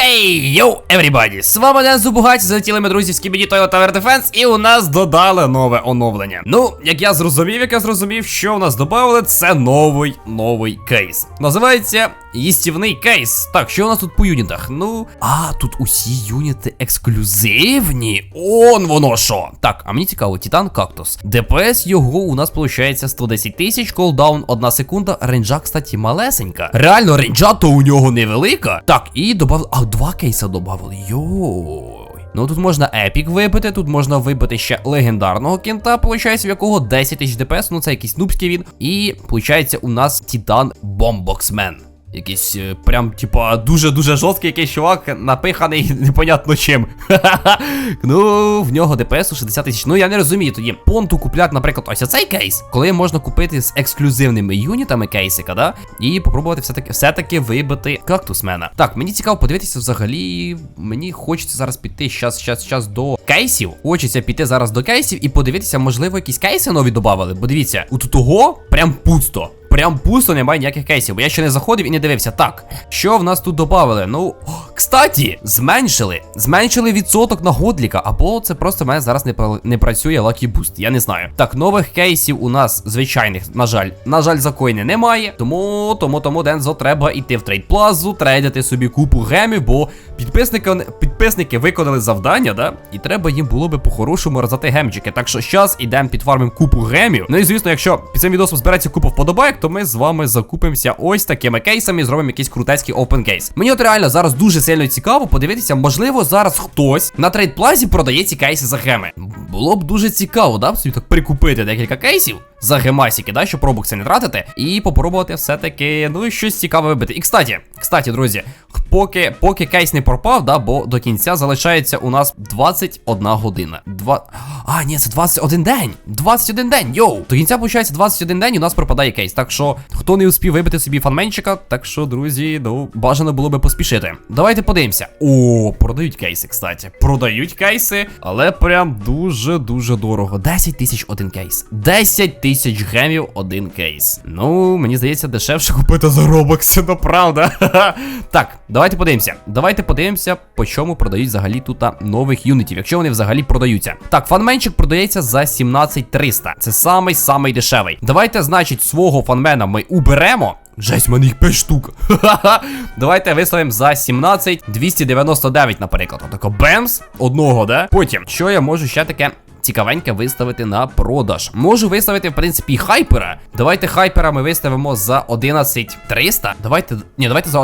Хей, йоу, everybody! З вами Ден Зубугач, залетіли ми, друзі, з Кібіді Toilet Tower Defense, і у нас додали нове оновлення. Ну, як я зрозумів, як я зрозумів, що у нас додали, це новий новий кейс. Називається їстівний кейс. Так, що у нас тут по юнітах? Ну, а, тут усі юніти ексклюзивні. Он воно що. Так, а мені цікаво, Титан Кактус. ДПС його у нас виходить 110 тисяч, колдаун 1 секунда. Рейнджа, кстати, малесенька. Реально, рейнджа то у нього невелика. Так, і добавили. А, два кейса добавили. Йой. Ну тут можна епік вибити, тут можна вибити ще легендарного кінта, виходить, в якого 10 тисяч ДПС, ну це якийсь нубський він. І виходить, у нас Титан Бомбоксмен. Якийсь е, прям, типа, дуже-дуже жорсткий якийсь чувак, напиханий непонятно чим. ну, в нього ДПС у 60 тисяч. Ну я не розумію тоді. Понту купляти, наприклад, ось цей кейс, коли можна купити з ексклюзивними юнітами кейсика, да? І попробувати все-таки все-таки вибити кактусмена. Так, мені цікаво подивитися взагалі. Мені хочеться зараз піти щас, щас, щас до кейсів. Хочеться піти зараз до кейсів і подивитися, можливо, якісь кейси нові додавали. Бо дивіться, у того прям пусто. Прям пусто немає ніяких кейсів, бо я ще не заходив і не дивився. Так, що в нас тут додавали? Ну, о, кстати, зменшили. Зменшили відсоток на годліка, або це просто в мене зараз не, не працює Lucky Boost, я не знаю. Так, нових кейсів у нас звичайних, на жаль, на жаль, за коїни немає. Тому, тому, тому, Дензо, треба йти в трейд плазу, трейдити собі купу гемів, бо підписники, підписники виконали завдання, да? І треба їм було би по-хорошому роздати гемчики. Так що зараз ідемо підфармимо купу гемів. Ну і звісно, якщо під цим відео збереться купа вподобайок, то ми з вами закупимося ось такими кейсами і зробимо якийсь крутецький опен кейс. Мені от реально зараз дуже сильно цікаво подивитися, можливо, зараз хтось на трейдплазі продає ці кейси за геми. Було б дуже цікаво, да, собі так прикупити декілька кейсів за гемасіки, да, щоб пробукси не тратити, і попробувати все-таки, ну, щось цікаве вибити. І кстати, кстати, друзі, поки, поки кейс не пропав, да, бо до кінця залишається у нас 21 година. Два... А, ні, це 21 день. 21 день, йоу. До кінця, виходить, 21 день у нас пропадає кейс. Так що, хто не успів вибити собі фанменчика, так що, друзі, ну, бажано було би поспішити. Давайте подивимося. О, продають кейси, кстати. Продають кейси, але прям дуже-дуже дорого. 10 тисяч один кейс. 10 тисяч гемів один кейс. Ну, мені здається, дешевше купити за робокси, ну правда. так, давайте подивимося. Давайте подивимося, по чому продають взагалі тут нових юнітів, якщо вони взагалі продаються. Так, фанменчик продається за 17300. Це самий самий дешевий. Давайте, значить, свого фанмена ми уберемо. Жесть, в мене їх 5 штук. Давайте виставимо за 17 299, наприклад. Отако бемс одного, да? Потім, що я можу ще таке цікавеньке виставити на продаж. Можу виставити, в принципі, хайпера. Давайте хайпера ми виставимо за 11300. Давайте. Ні, давайте за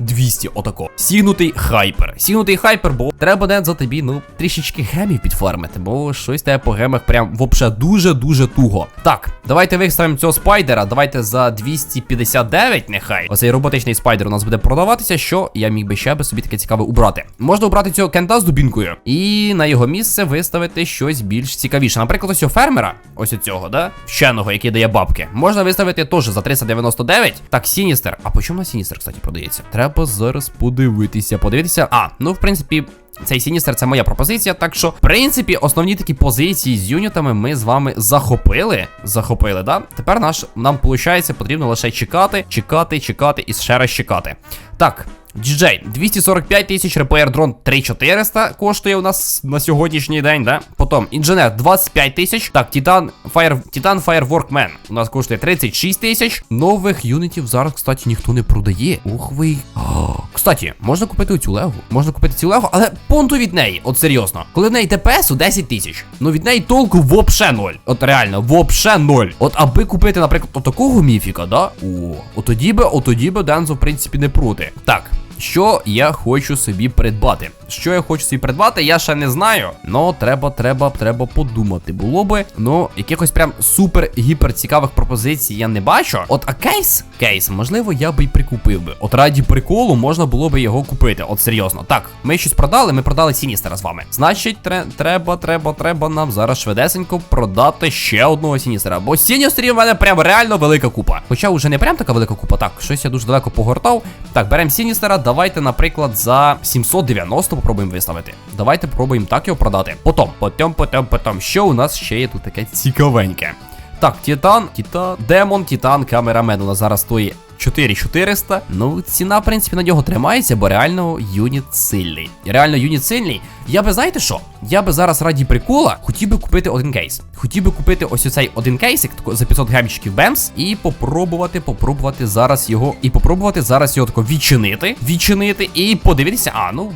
11200, отако. Сігнутий хайпер. Сігнутий хайпер, бо треба ден за тобі, ну, трішечки гемів підфармити, бо щось тебе по гемах прям вообще дуже-дуже туго. Так, давайте виставимо цього спайдера. Давайте за 259, нехай. Оцей роботичний спайдер у нас буде продаватися, що я міг би ще би собі таке цікаве убрати. Можна обрати цього кента з дубінкою. І на його місце виставити щось більш цікавіше. Наприклад, ось цього фермера, ось цього, да? Вченого, який дає бабки. Можна виставити теж за 399. Так, Сіністер. А по чому на Сіністер, кстати, продається? Треба зараз подивитися. Подивитися. А, ну, в принципі. Цей Сіністер це моя пропозиція, так що, в принципі, основні такі позиції з юнітами ми з вами захопили. Захопили, да? Тепер наш, нам, виходить, потрібно лише чекати, чекати, чекати і ще раз чекати. Так, DJ, 245 тисяч, репеєр дрон 3400 коштує у нас на сьогоднішній день, да? Потім інженер 25 тисяч. Так, Титан Fire, Титан Fireworkman у нас коштує 36 тисяч. Нових юнітів зараз, кстати, ніхто не продає. Ух ви. О, кстати, можна купити цю легу. Можна купити цю легу, але понту від неї, от серйозно. Коли в неї ТПСу 10 тисяч. Ну від неї толку вообще ноль. От реально, вообще ноль. От аби купити, наприклад, отакого міфіка, да? О, от тоді би, от тоді би Дензо, в принципі, не проти. Так. Що я хочу собі придбати? Що я хочу собі придбати, я ще не знаю. Но треба, треба, треба подумати. Було би, ну, якихось прям супер гіпер цікавих пропозицій я не бачу. От а кейс, кейс, можливо, я би й прикупив би. От раді приколу можна було би його купити. От серйозно. Так, ми щось продали, ми продали Сіністера з вами. Значить, тре, треба, треба, треба нам зараз швидесенько продати ще одного Сіністера. Бо Сіністерів в мене прям реально велика купа. Хоча вже не прям така велика купа. Так, щось я дуже далеко погортав. Так, беремо Сіністера. Давайте, наприклад, за 790 попробуємо виставити. Давайте пробуємо так його продати. Потім, потім, потім, потім. Що у нас ще є тут таке цікавеньке? Так, Титан, Титан, Демон, Титан, камерамен. У нас зараз стоїть 4400. Ну, ціна, в принципі, на нього тримається, бо реально юніт сильний. Реально юніт сильний. Я би, знаєте що? Я би зараз раді прикола хотів би купити один кейс. Хотів би купити ось оцей один кейсик за 500 гемчиків Бемс і попробувати, попробувати зараз його. І попробувати зараз його тако відчинити. Відчинити і подивитися. А, ну.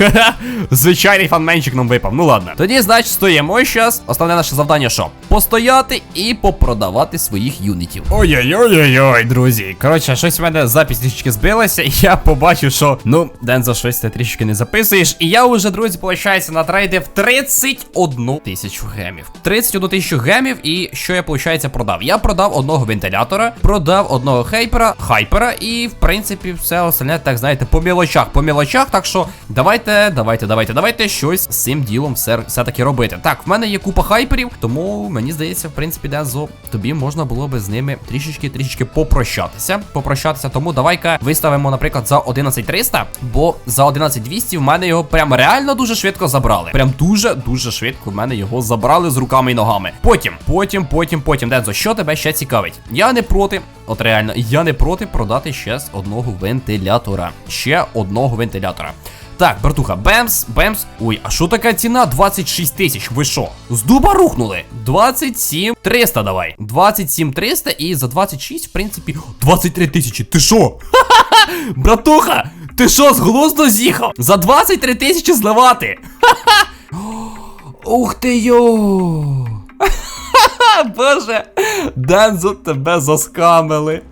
Звичайний фанменчик нам випав. Ну ладно. Тоді, значить, стоїмо зараз. Основне наше завдання що? Постояти і попродавати своїх юнітів. Ой-ой-ой-ой, друзі. Коротше, щось в мене запись трішечки збилася, і я побачив, що ну, Дензо, щось ти трішки не записуєш. І я вже, друзі, виходить, натрейдив 31 тисячу гемів. 31 тисячу гемів, і що я, виходить, продав? Я продав одного вентилятора, продав одного хайпера, хайпера, і в принципі все остальне, так знаєте, по мілочах, по мілочах. Так що давайте, давайте, давайте, давайте щось з цим ділом все, все-таки робити. Так, в мене є купа хайперів, тому мені здається, в принципі, Дензо, тобі можна було би з ними трішечки, трішечки попрощатися. Попрощатися, тому давай-ка виставимо, наприклад, за 11300, бо за 11200 в мене його прям реально дуже швидко забрали. Прям дуже дуже швидко в мене його забрали з руками і ногами. Потім, потім, потім, потім, Дензо, що тебе ще цікавить? Я не проти, от реально, я не проти продати ще одного вентилятора. Ще одного вентилятора. Так, братуха, бемс, бемс. Ой, а що така ціна? 26 тисяч. Ви що? З дуба рухнули? 27 300 давай. 27 300 і за 26, в принципі, 23 тисячі. Ти що? Братуха, ти що, з глузду з'їхав? За 23 тисячі зливати? Ха-ха! Ух ти йо! Боже, Дензо, тебе заскамили.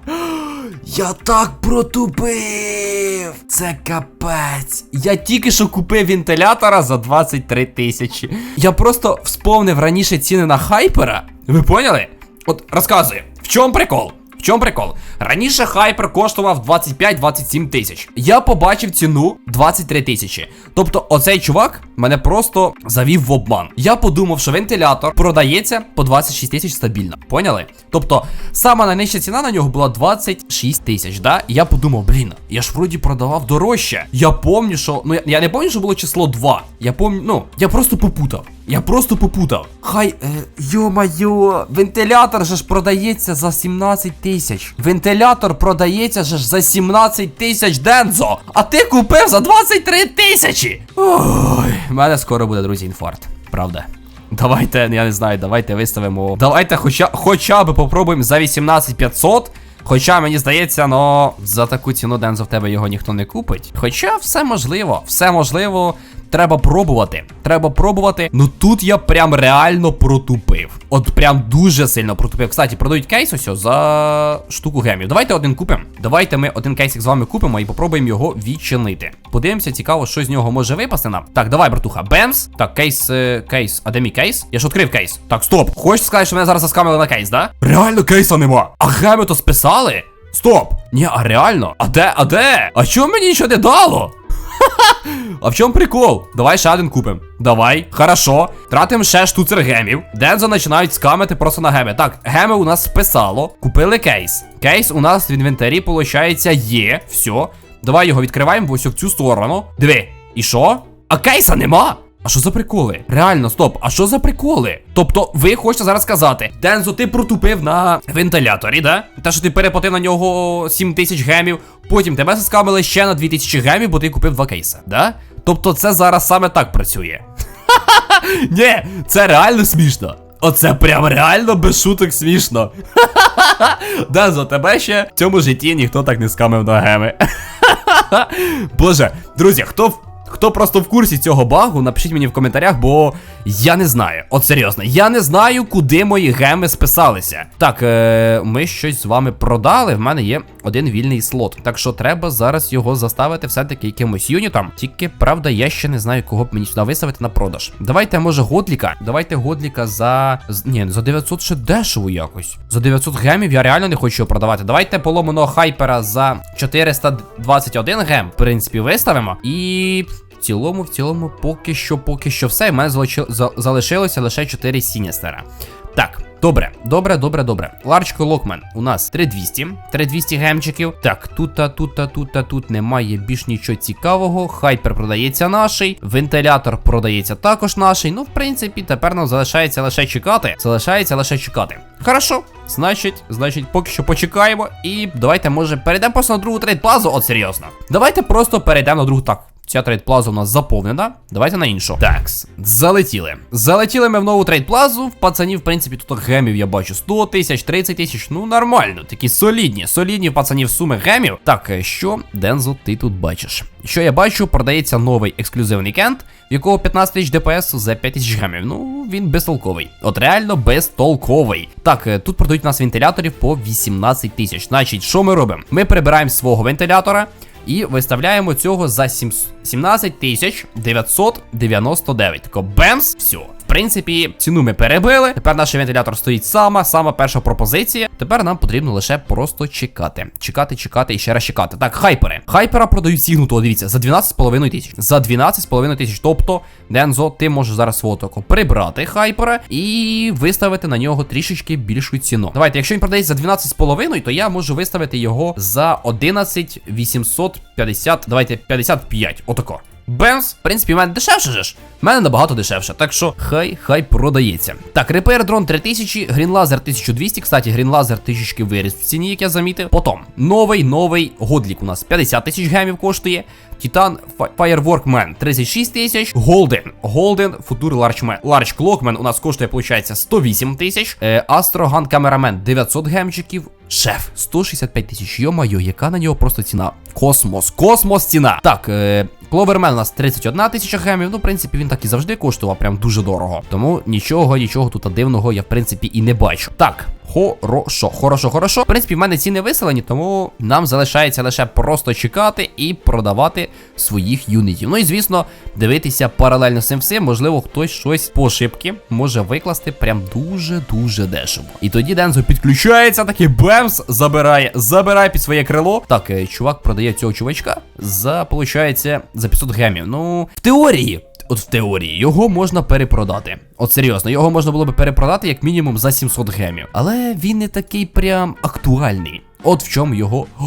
Я так протупив! Це капець. Я тільки що купив вентилятора за 23 тисячі. Я просто вспомнив раніше ціни на хайпера. Ви поняли? От розказую, в чому прикол? Чому прикол? Раніше хайпер коштував 25-27 тисяч. Я побачив ціну 23 тисячі. Тобто, оцей чувак мене просто завів в обман. Я подумав, що вентилятор продається по 26 тисяч стабільно. Поняли? Тобто, сама найнижча ціна на нього була 26 тисяч, да? Я подумав, блін, я ж вроді продавав дорожче. Я помню, що. Ну я, я не пам'ятаю, що було число 2. Я помню, ну, я просто попутав. Я просто попутав. Хай, е, йо-майо, вентилятор же ж продається за 17 тисяч. Вентилятор продається же ж за 17 тисяч Дензо. А ти купив за 23 тисячі. Ой, в мене скоро буде, друзі, інфаркт. Правда. Давайте, я не знаю, давайте виставимо. Давайте хоча, хоча б попробуємо за 18500. Хоча мені здається, но за таку ціну Дензо в тебе його ніхто не купить. Хоча все можливо, все можливо. Треба пробувати. Треба пробувати. Ну тут я прям реально протупив. От прям дуже сильно протупив. Кстати, продають кейс ось за штуку гемів. Давайте один купимо. Давайте ми один кейсик з вами купимо і попробуємо його відчинити. Подивимося, цікаво, що з нього може випасти нам. Так, давай, братуха, бемс. Так, кейс, е, кейс. А де мій кейс? Я ж відкрив кейс. Так, стоп. Хочеш сказати, що мене зараз заскамили на кейс, да? Реально кейса нема. А геми то списали? Стоп! Ні, а реально? А де, а де? А чому мені нічого не дало? А в чому прикол? Давай ще один купим. Давай, хорошо. Тратимо ще штуцер гемів. Дензо починають скамити просто на геми. Так, геми у нас списало. Купили кейс. Кейс у нас в інвентарі, виходить, є. Все. Давай його відкриваємо ось в цю сторону. Диви. І що? А кейса нема. А що за приколи? Реально, стоп, а що за приколи? Тобто, ви хочете зараз сказати, Дензо, ти протупив на вентиляторі, да? Те, що ти переплатив на нього 7 тисяч гемів, потім тебе заскамили ще на 2000 гемів, бо ти купив два кейса, да? Тобто це зараз саме так працює. Ні, це реально смішно. Оце прям реально без шуток смішно. Дензо, тебе ще в цьому житті ніхто так не скамив на геми. Боже, друзі, хто в. Хто просто в курсі цього багу, напишіть мені в коментарях, бо я не знаю. От серйозно, я не знаю, куди мої геми списалися. Так, е, ми щось з вами продали. В мене є один вільний слот. Так що треба зараз його заставити все-таки якимось юнітом. Тільки правда, я ще не знаю, кого б мені сюди виставити на продаж. Давайте, може, годліка. Давайте годліка за. Ні, за 900 ще дешево якось. За 900 гемів я реально не хочу його продавати. Давайте поломаного хайпера за 421 гем, в принципі, виставимо. І. Цілому, в цілому, поки що, поки що все. І в мене залиши- залишилося лише 4 Сіністера. Так, добре, добре, добре, добре. Ларчко Локмен у нас 3200, 3200 гемчиків. Так, тут, та тут, тут, тут немає більш нічого цікавого. Хайпер продається наший, вентилятор продається також наший. Ну, в принципі, тепер нам залишається лише чекати. Залишається лише чекати. Хорошо. Значить, значить, поки що почекаємо. І давайте, може, перейдемо просто на другу трейд плазу. От серйозно. Давайте просто перейдемо на другу. Так, Ця трейд-плаза у нас заповнена. Давайте на іншу. Такс, залетіли. Залетіли ми в нову трейд-плазу. В пацанів, в принципі, тут гемів я бачу 100 тисяч, 30 тисяч. Ну, нормально. Такі солідні, солідні пацанів суми гемів. Так, е, що, Дензо, ти тут бачиш? Що я бачу, продається новий ексклюзивний кент, в якого 15 тисяч ДПС за 5 тисяч гемів. Ну, він безтолковий. От реально безтолковий. Так, е, тут продають у нас вентиляторів по 18 тисяч. Значить, що ми робимо? Ми прибираємо свого вентилятора. І виставляємо цього за 7 17 тисяч 999. Тако бемс, все. Принципі, ціну ми перебили. Тепер наш вентилятор стоїть сама, сама перша пропозиція. Тепер нам потрібно лише просто чекати. Чекати, чекати і ще раз чекати. Так, хайпери. Хайпера продають сігнутого, дивіться, за 12,5 тисяч. За 12,5 тисяч. Тобто, Дензо, ти можеш зараз свого прибрати хайпера і виставити на нього трішечки більшу ціну. Давайте, якщо він продається за 12,5, то я можу виставити його за 11 850. Давайте 55. Отако. Бенз, в принципі, в мене дешевше же ж. В мене набагато дешевше, так що хай хай продається. Так, Repair дрон 3000, Green Laser 1200. Кстати, Laser трішечки виріс в ціні, як я замітив. Потім новий новий годлік у нас 50 тисяч гемів коштує. Titan Fireworkman 36 тисяч. Golden Future Large Man. Large Clockman у нас коштує, виходить, 108 тисяч. Gun Cameraman 900 гемчиків. Шеф, 165 тисяч. Йо-майо, яка на нього просто ціна? Космос, космос ціна. Так, е, Кловермен у нас 31 тисяча гемів. Ну, в принципі, він так і завжди коштував, прям дуже дорого. Тому нічого, нічого тут дивного я, в принципі, і не бачу. Так. Хорошо, хорошо, хорошо. В принципі, в мене ціни виселені, тому нам залишається лише просто чекати і продавати своїх юнітів. Ну і звісно, дивитися паралельно з цим всім, можливо, хтось щось по ошибки може викласти прям дуже-дуже дешево. І тоді Дензо підключається, такий бемс, забирає, забирає під своє крило. Так, е, чувак продає цього чувачка за, получається, за 500 гемів. Ну, в теорії. От в теорії його можна перепродати. От серйозно, його можна було би перепродати як мінімум за 700 гемів. Але він не такий прям актуальний. От в чому його. О,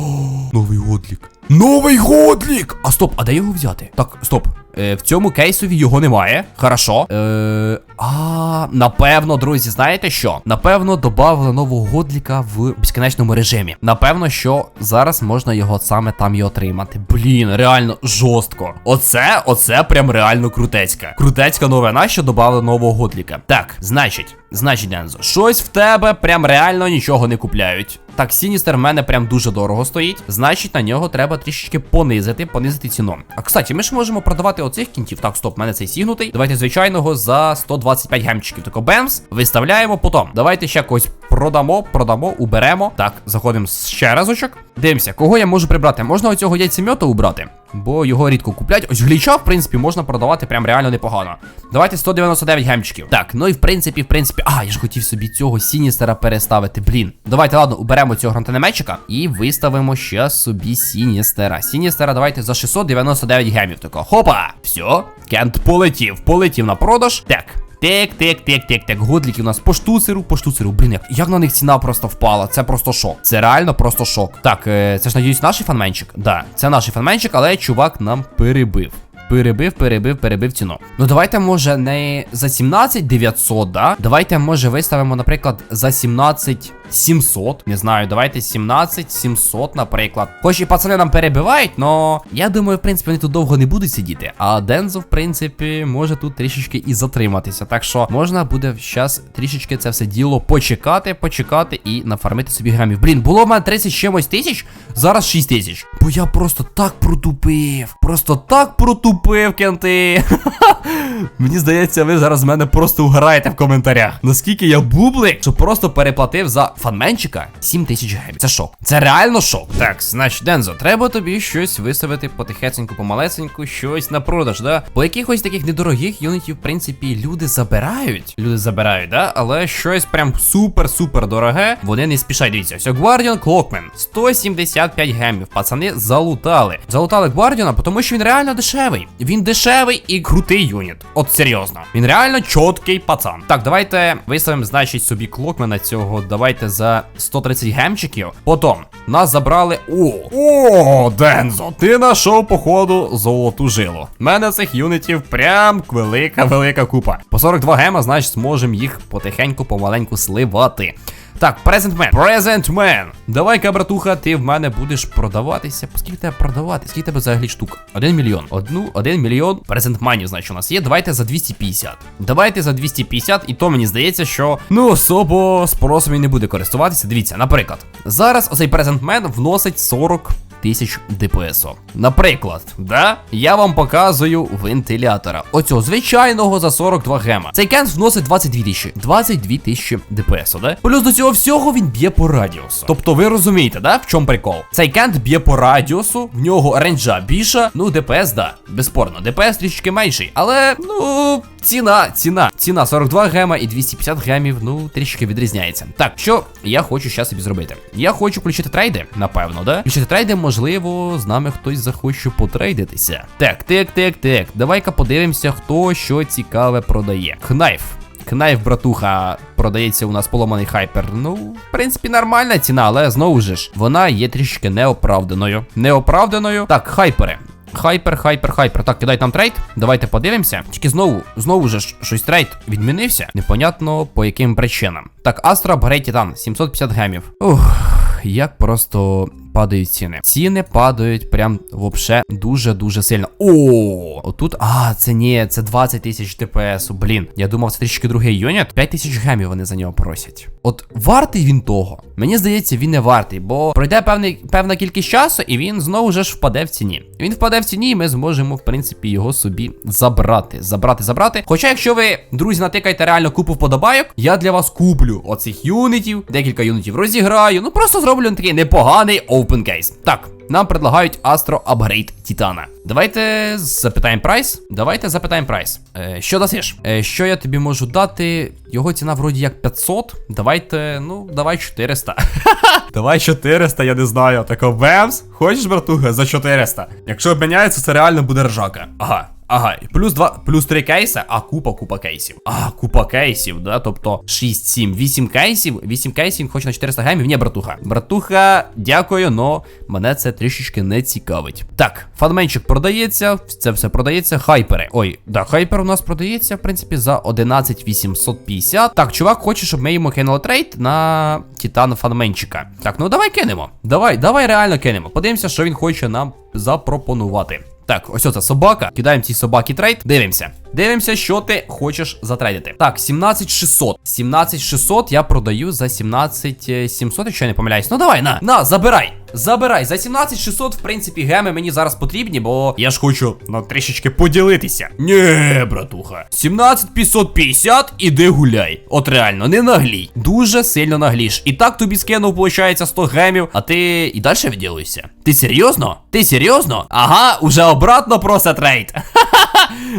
новий годлік. Новий годлік! А стоп, а де його взяти? Так, стоп. Е, в цьому кейсові його немає. Хорошо. Е, а, напевно, друзі, знаєте що? Напевно, додали нового годліка в безкінечному режимі. Напевно, що зараз можна його саме там і отримати. Блін, реально жорстко. Оце, оце прям реально крутецька. Крутецька новина, що додали нового годліка. Так, значить, значить, Дензо, щось в тебе прям реально нічого не купляють. Так, Сіністер в мене прям дуже дорого стоїть. Значить, на нього треба трішечки понизити, понизити ціну. А кстати, ми ж можемо продавати оцих кінтів. Так, стоп, в мене цей сігнутий. Давайте звичайного за 125 гемчиків. Тако бемс. Виставляємо потім. Давайте ще когось продамо, продамо, уберемо. Так, заходимо ще разочок. Дивимося, кого я можу прибрати. Можна оцього яйцемета убрати, бо його рідко куплять. Ось гліча, в принципі, можна продавати прям реально непогано. Давайте 199 гемчиків. Так, ну і в принципі, в принципі. А, я ж хотів собі цього Сіністера переставити. Блін. Давайте, ладно, уберемо цього гранатометчика і виставимо ще собі Сіністера. Сіністера, давайте за 699 гемів. Тако. Хопа! Все, Кент полетів, полетів на продаж. Так. Тик, тик, тик, тик, тик. Годліки у нас по штуцеру, по штуцеру. Блін, як, як на них ціна просто впала. Це просто шок. Це реально просто шок. Так, е, це ж надіюсь, наш фанменчик? Да, це наш фанменчик, але чувак нам перебив. Перебив, перебив, перебив ціну. Ну давайте, може, не за 17 900, да? Давайте, може, виставимо, наприклад, за 17 700. Не знаю, давайте 17 700, наприклад. Хоч і пацани нам перебивають, но я думаю, в принципі, вони тут довго не будуть сидіти. А Дензо, в принципі, може тут трішечки і затриматися. Так що можна буде зараз трішечки це все діло почекати, почекати і нафармити собі грамів. Блін, було в мене 30 чимось тисяч, зараз 6 тисяч. Бо я просто так протупив. Просто так протупив, кенти. Мені здається, ви зараз мене просто уграєте в коментарях. Наскільки я бублик, що просто переплатив за фанменчика 7 тисяч гемів. Це шок. Це реально шок. Так, значить, Дензо, треба тобі щось виставити потихесеньку, помалесеньку, щось на продаж, да? По якихось таких недорогих юнітів, в принципі, люди забирають. Люди забирають, да? Але щось прям супер-супер дороге. Вони не спішать. Дивіться, ось Guardian Clockman. 175 гемів. Пацани залутали. Залутали Гвардіана, тому що він реально дешевий. Він дешевий і крутий юніт. От серйозно. Він реально чіткий пацан. Так, давайте виставимо, значить, собі клокмена цього. Давайте за 130 гемчиків. Потім нас забрали. О! О, Дензо! Ти знайшов, походу, золоту жилу. У мене цих юнітів прям велика-велика купа. По 42 гема, значить, зможемо їх потихеньку, помаленьку сливати. Так. Present Man. Давай-ка, братуха, ти в мене будеш продаватися. Скільки тебе продавати? Скільки тебе взагалі штук? Один мільйон. Одну, один мільйон. Money, значить, у нас є. Давайте за 250. Давайте за 250, і то мені здається, що ну особо спросом і не буде користуватися. Дивіться, наприклад, зараз оцей Man вносить 40 тисяч ДПСО. Наприклад, да? Я вам показую вентилятора. Оцього звичайного за 42 гема. Цей кент вносить 22 тисячі. 22 тисячі ДПСО, да? Плюс до цього всього він б'є по радіусу. Тобто ви розумієте, да? В чому прикол? Цей кент б'є по радіусу, в нього ренджа більша, ну ДПС, да, безспорно. ДПС трішки менший, але ну. Ціна, ціна, ціна 42 гема і 250 гемів, ну, трішки відрізняється. Так, що я хочу зараз собі зробити? Я хочу включити трейди, напевно, да? Включити трейди, можливо, з нами хтось захоче потрейдитися. Так, так, так, так. Давай-ка подивимося, хто що цікаве продає. Кнайф. Кнайф, братуха, продається у нас поломаний хайпер. Ну, в принципі, нормальна ціна, але знову ж, вона є трішки неоправданою. Неоправданою. Так, хайпери. Хайпер, хайпер, хайпер. Так, кидай там трейд. Давайте подивимося. Тільки знову, знову ж щось трейд відмінився. Непонятно по яким причинам. Так, Астра Апгрейд Титан, 750 гемів. Ух, як просто падають ціни. Ціни падають прям вообще дуже-дуже сильно. О, отут. А, це ні, це 20 тисяч ДПС. Блін. Я думав, це трішки другий юніт. 5 тисяч гемів вони за нього просять. От вартий він того. Мені здається, він не вартий, бо пройде певний, певна кількість часу, і він знову ж впаде в ціні. Він впаде в ціні, і ми зможемо, в принципі, його собі забрати. Забрати, забрати. Хоча, якщо ви, друзі, натикаєте реально купу вподобайок, я для вас куплю оцих юнітів, декілька юнітів розіграю. Ну просто зроблю такий непоганий open case. Так. Нам предлагають Astro Upgrade Титана. Давайте запитаємо прайс. Давайте запитаємо прайс. Е, що дасиш? Е, що я тобі можу дати? Його ціна вроді як 500. Давайте, ну, давай 400. давай 400, я не знаю. Тако бемс. Хочеш, братуха, за 400. Якщо обміняється, це реально буде ржака. Ага. Ага, плюс 2, плюс 3 кейси, а купа, купа кейсів. А, купа кейсів, да? Тобто 6, 7, 8 кейсів. 8 кейсів, хоч на 400 гемів. Ні, братуха. Братуха, дякую, но мене це трішечки не цікавить. Так, фанменчик продається, це все продається. Хайпери. Ой, да, хайпер у нас продається, в принципі, за 11850. Так, чувак, хоче, щоб ми йому кинули трейд на Титана фанменчика. Так, ну давай кинемо. Давай, давай реально кинемо. Подивимося, що він хоче нам запропонувати. Так, ось оце собака. Кидаємо цій собаки трейд. Дивимося. Дивимося, що ти хочеш затрейдити. Так, 17600. 17600 я продаю за 17700, якщо я не помиляюсь. Ну давай, на, на, забирай. Забирай. За 17600, в принципі, геми мені зараз потрібні, бо я ж хочу ну, трішечки поділитися. Нє, братуха. 17550, іди гуляй. От реально, не наглій. Дуже сильно нагліш. І так тобі скинув, виходить, 100 гемів, а ти і далі відділуєшся. Ти серйозно? Ти серйозно? Ага, уже обратно просить трейд.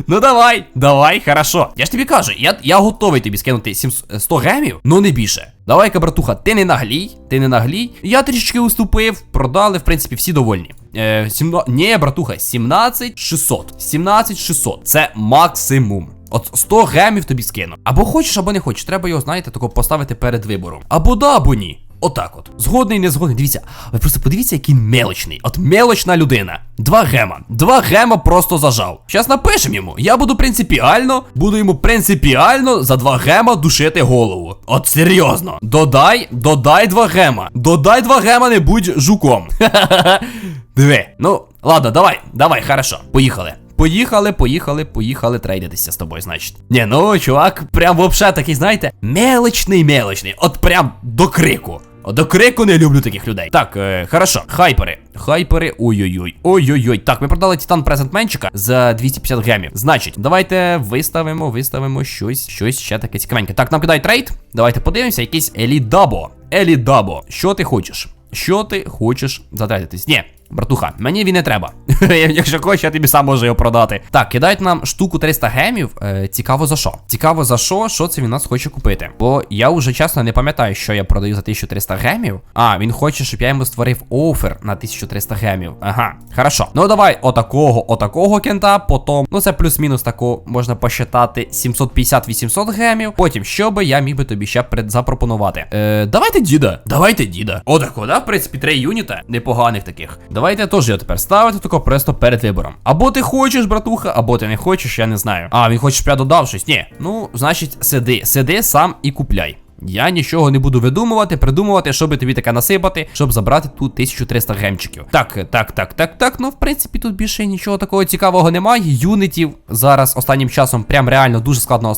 Ну давай, давай, хорошо. Я ж тобі кажу, я я готовий тобі скинути 700, 100 гемів, ну не більше. Давай-ка, братуха, ти не наглій, ти не наглій. Я трішечки уступив, продали, в принципі, всі довольні. Е, 17... Ні, братуха, 17600. 17600. Це максимум. От 100 гемів тобі скину. Або хочеш, або не хочеш. Треба його, знаєте, тако поставити перед вибором. Або да, або ні. Отак от. Згодний, не згодний. Дивіться, ви просто подивіться, який мелочний. От мелочна людина. Два гема. Два гема просто зажав. Щас напишемо йому. Я буду принципіально, буду йому принципіально за два гема душити голову. От серйозно. Додай, додай два гема. Додай два гема, не будь жуком. Диви. Ну, ладно, давай, давай, хорошо. Поїхали. Поїхали, поїхали, поїхали трейдитися з тобою, значить. Ні, ну, чувак, прям вообще такий, знаєте, мелочний, мелочний. От прям до крику. До крику не люблю таких людей. Так, е, хорошо, хайпери. Хайпери. Ой-ой-ой. Ой-ой-ой. Так, ми продали Титан презентменчика за 250 гемів. Значить, давайте виставимо, виставимо щось, щось ще таке цікавеньке. Так, нам кидають трейд. Давайте подивимося, якийсь Елідабо. Елідабо. Що ти хочеш? Що ти хочеш затратитись? Ні, братуха, мені він не треба. Якщо хочеш, я тобі сам можу його продати. Так, кидають нам штуку 300 гемів. Е, цікаво за що? Цікаво за що, що це він нас хоче купити. Бо я вже чесно не пам'ятаю, що я продаю за 1300 гемів. А, він хоче, щоб я йому створив офер на 1300 гемів. Ага, хорошо. Ну давай отакого, отакого кента, потім, ну це плюс-мінус тако можна посчитати 750-800 гемів. Потім, що би я міг би тобі ще запропонувати? Е, давайте діда. Давайте діда. Отако, да? В принципі, три юніта непоганих таких. Давайте теж його тепер ставити тако просто перед вибором. Або ти хочеш, братуха, або ти не хочеш, я не знаю. А, він хоче, щоб я додав щось. Ні. Ну, значить, сиди, сиди сам і купляй. Я нічого не буду видумувати, придумувати, щоб тобі таке насипати, щоб забрати тут 1300 гемчиків. Так, так, так, так, так. Ну, в принципі, тут більше нічого такого цікавого немає. Юнитів зараз останнім часом прям реально дуже складно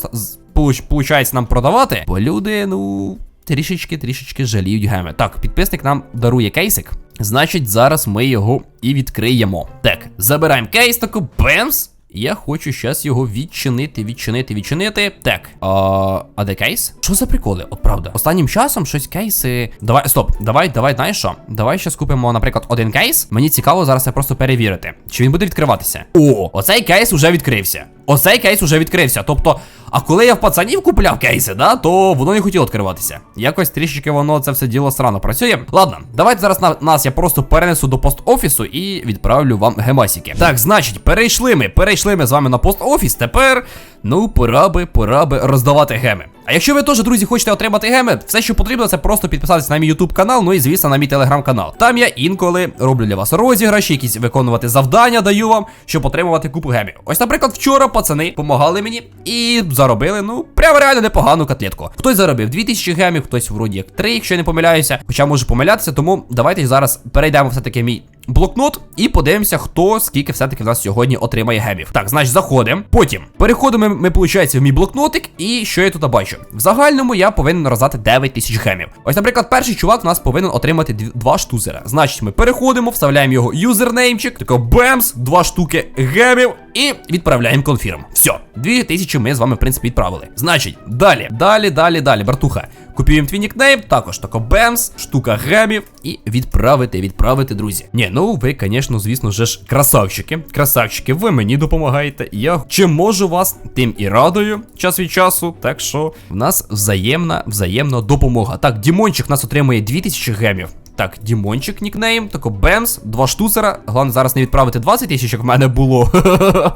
получається нам продавати. Бо люди, ну. Трішечки, трішечки жаліють геми. Так, підписник нам дарує кейсик. Значить, зараз ми його і відкриємо. Так, забираємо кейс, таку бемс. Я хочу зараз його відчинити, відчинити, відчинити. Так, а, а де кейс? Що за приколи? От правда. Останнім часом щось кейси. Давай, стоп, давай, давай, знаєш що? Давай ще купимо, наприклад, один кейс. Мені цікаво зараз це просто перевірити. Чи він буде відкриватися? О, оцей кейс уже відкрився. Оцей кейс уже відкрився. Тобто, а коли я в пацанів купляв кейси, да, то воно не хотіло відкриватися. Якось трішечки воно це все діло срано працює. Ладно, давайте зараз на нас я просто перенесу до пост-офісу і відправлю вам гемасіки. Так, значить, перейшли ми, перейшли ми з вами на пост-офіс. Тепер, ну, пора би, пора би роздавати геми. А якщо ви теж, друзі, хочете отримати геми, все, що потрібно, це просто підписатися на мій YouTube канал, ну і звісно на мій телеграм канал. Там я інколи роблю для вас розіграші, якісь виконувати завдання даю вам, щоб отримувати купу гемів. Ось, наприклад, вчора пацани допомагали мені і заробили, ну, прямо реально непогану котлетку. Хтось заробив 2000 гемів, хтось вроді як 3, якщо я не помиляюся. Хоча можу помилятися, тому давайте зараз перейдемо все-таки мій блокнот і подивимося, хто скільки все-таки в нас сьогодні отримає гемів. Так, значить, заходимо. Потім переходимо ми, виходить, в мій блокнотик, і що я тут бачу? В загальному я повинен роздати 9 тисяч гемів. Ось, наприклад, перший чувак у нас повинен отримати два штузера. Значить, ми переходимо, вставляємо його юзернеймчик, тако бемс, два штуки гемів і відправляємо конфірм. Все, 2 тисячі ми з вами, в принципі, відправили. Значить, далі, далі, далі, далі, братуха. Копіюємо твій нікнейм, також тако бемс, штука гемів і відправити, відправити, друзі. Ні, ну ви, звісно, звісно же ж, красавчики. Красавчики, ви мені допомагаєте. Я чим можу вас, тим і радую час від часу. Так що в нас взаємна, взаємна допомога. Так, Дімончик нас отримує 2000 гемів. Так, Дімончик нікнейм, тако Бемс, два штуцера. Головне зараз не відправити 20 тисяч, як в мене було.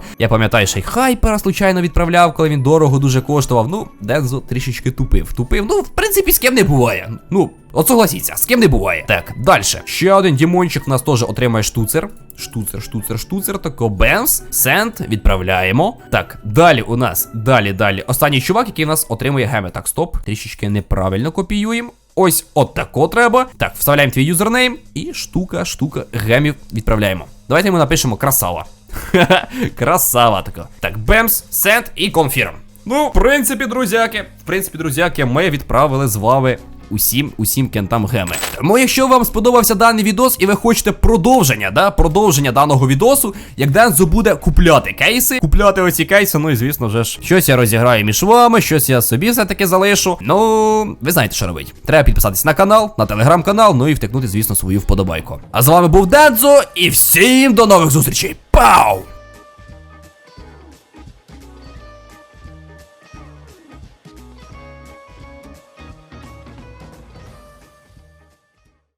Я пам'ятаю, що й хайпера случайно відправляв, коли він дорого дуже коштував. Ну, Дензо трішечки тупив. Тупив. Ну, в принципі, з ким не буває. Ну, от согласіться, з ким не буває. Так, далі. Ще один Дімончик в нас теж отримає штуцер. Штуцер, штуцер, штуцер, тако Бемс, Сенд, відправляємо. Так, далі у нас, далі, далі. Останній чувак, який у нас отримує геми. Так, стоп, трішечки неправильно копіюємо. Ось от тако треба. Так, вставляємо твій юзернейм і штука, штука гемів відправляємо. Давайте ми напишемо красава. красава така. Так, бемс, сенд і конфірм. Ну, в принципі, друзяки, в принципі, друзяки, ми відправили з вами усім, усім кентам геми. Тому, якщо вам сподобався даний відос і ви хочете продовження, да, продовження даного відосу, як Дензо буде купляти кейси, купляти оці кейси, ну і звісно вже ж, щось я розіграю між вами, щось я собі все-таки залишу. Ну, ви знаєте, що робити. Треба підписатись на канал, на телеграм-канал, ну і втикнути, звісно, свою вподобайку. А з вами був Дензо, і всім до нових зустрічей. Пау!